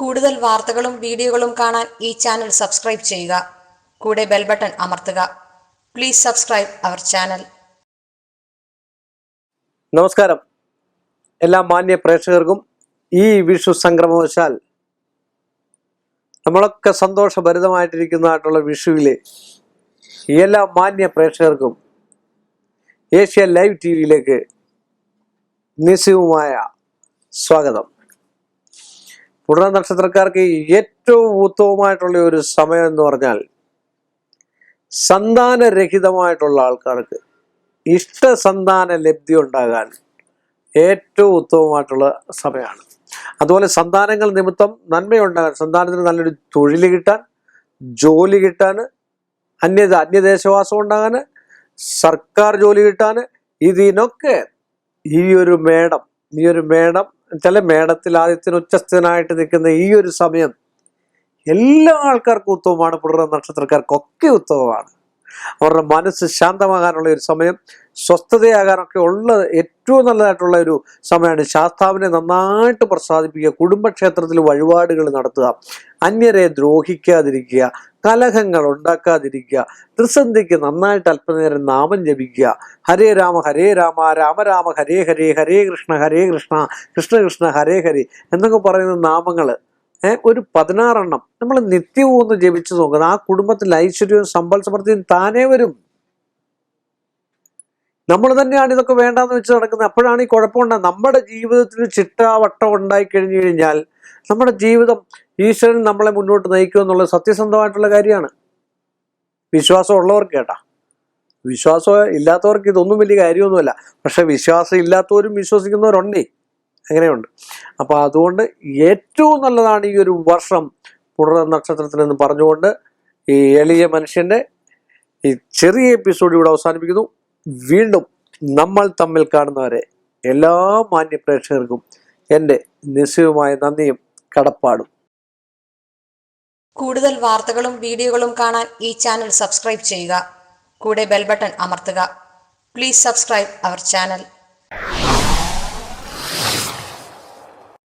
കൂടുതൽ വാർത്തകളും വീഡിയോകളും കാണാൻ ഈ ചാനൽ സബ്സ്ക്രൈബ് ചെയ്യുക. കൂടെ ബെൽ ബട്ടൺ അമർത്തുക. പ്ലീസ് സബ്സ്ക്രൈബ് അവർ ചാനൽ നമസ്കാരം. എല്ലാ മാന്യ പ്രേക്ഷകർക്കും ഈ വിഷു സംക്രമവശാൽ നമ്മളൊക്കെ സന്തോഷഭരിതമായിട്ടിരിക്കുന്നതായിട്ടുള്ള വിഷുവിലെ എല്ലാ മാന്യ പ്രേക്ഷകർക്കും ഏഷ്യ ലൈവ് ടി വിയിലേക്ക് നിസ്യവുമായ സ്വാഗതം. പുണ നക്ഷത്രക്കാർക്ക് ഏറ്റവും ഉത്തമമായിട്ടുള്ള ഒരു സമയം എന്ന് പറഞ്ഞാൽ സന്താനരഹിതമായിട്ടുള്ള ആൾക്കാർക്ക് ഇഷ്ടസന്താന ലബ്ധി ഉണ്ടാകാൻ ഏറ്റവും ഉത്തമമായിട്ടുള്ള സമയമാണ്. അതുപോലെ സന്താനങ്ങൾ നിമിത്തം നന്മയുണ്ടാകാൻ സന്താനത്തിന് നല്ലൊരു തൊഴിൽ കിട്ടാൻ ജോലി കിട്ടാൻ അന്യ അന്യദേശവാസം ഉണ്ടാകാൻ സർക്കാർ ജോലി കിട്ടാൻ ഇതിനൊക്കെ ഈ ഒരു മേടം ഈ ഒരു മേടം ചില മേടത്തിൽ ആദ്യത്തിന് ഉച്ചസ്ഥനായിട്ട് നിൽക്കുന്ന ഈ ഒരു സമയം എല്ലാ ആൾക്കാർക്കും ഉത്തമമാണ്. പുണർ നക്ഷത്രക്കാർക്കൊക്കെ ഉത്തമമാണ്. അവരുടെ മനസ്സ് ശാന്തമാകാനുള്ള ഒരു സമയം സ്വസ്ഥതയാകാനൊക്കെ ഉള്ള ഏറ്റവും നല്ലതായിട്ടുള്ള ഒരു സമയമാണ് ശാസ്താവിനെ നന്നായിട്ട് പ്രസാദിപ്പിക്കുക കുടുംബക്ഷേത്രത്തിൽ വഴിപാടുകൾ നടത്തുക അന്യരെ ദ്രോഹിക്കാതിരിക്കുക കലഹങ്ങൾ ഉണ്ടാക്കാതിരിക്കുക ത്രിസന്ധിക്ക് നന്നായിട്ട് അല്പനേരം നാമം ജപിക്കുക. ഹരേ രാമ ഹരേ രാമ രാമ രാമ ഹരേ ഹരേ ഹരേ കൃഷ്ണ ഹരേ കൃഷ്ണ കൃഷ്ണ കൃഷ്ണ ഹരേ ഹരി എന്നൊക്കെ പറയുന്ന നാമങ്ങൾ ഒരു പതിനാറെണ്ണം. നമ്മൾ നിത്യവും ഒന്ന് ജപിച്ചു നോക്കുന്നത് ആ കുടുംബത്തിൽ ഐശ്വര്യവും സമ്പൽ സമൃദ്ധിയും താനേ വരും. നമ്മൾ തന്നെയാണ് ഇതൊക്കെ വേണ്ടാന്ന് വെച്ച് നടക്കുന്നത്. അപ്പോഴാണ് ഈ കുഴപ്പമുണ്ടാകുന്നത് നമ്മുടെ ജീവിതത്തിൽ ചിട്ടാവട്ടം ഉണ്ടായി കഴിഞ്ഞു കഴിഞ്ഞാൽ നമ്മുടെ ജീവിതം ഈശ്വരൻ നമ്മളെ മുന്നോട്ട് നയിക്കും എന്നുള്ളത് സത്യസന്ധമായിട്ടുള്ള കാര്യമാണ്. വിശ്വാസം ഉള്ളവർക്ക് കേട്ടാ. വിശ്വാസം ഇല്ലാത്തവർക്ക് ഇതൊന്നും വലിയ കാര്യമൊന്നുമല്ല. പക്ഷെ വിശ്വാസം ഇല്ലാത്തവരും വിശ്വസിക്കുന്നവരുണ്ടേ. അങ്ങനെയുണ്ട്. അപ്പോൾ അതുകൊണ്ട് ഏറ്റവും നല്ലതാണ് ഈ ഒരു വർഷം പുണർ നക്ഷത്രത്തിൽ എന്ന് പറഞ്ഞുകൊണ്ട് ഈ എളിയ മനുഷ്യന്റെ ഈ ചെറിയ എപ്പിസോഡ് ഇവിടെ അവസാനിപ്പിക്കുന്നു. വീണ്ടും നമ്മൾ തമ്മിൽ കാണുന്നവരെ എല്ലാ മാന്യ പ്രേക്ഷകർക്കും എന്റെ നിശ്ചയമായ നന്ദിയും കടപ്പാടും. കൂടുതൽ വാർത്തകളും വീഡിയോകളും കാണാൻ ഈ ചാനൽ സബ്സ്ക്രൈബ് ചെയ്യുക. കൂടെ ബെൽബട്ടൺ അമർത്തുക. Please subscribe our channel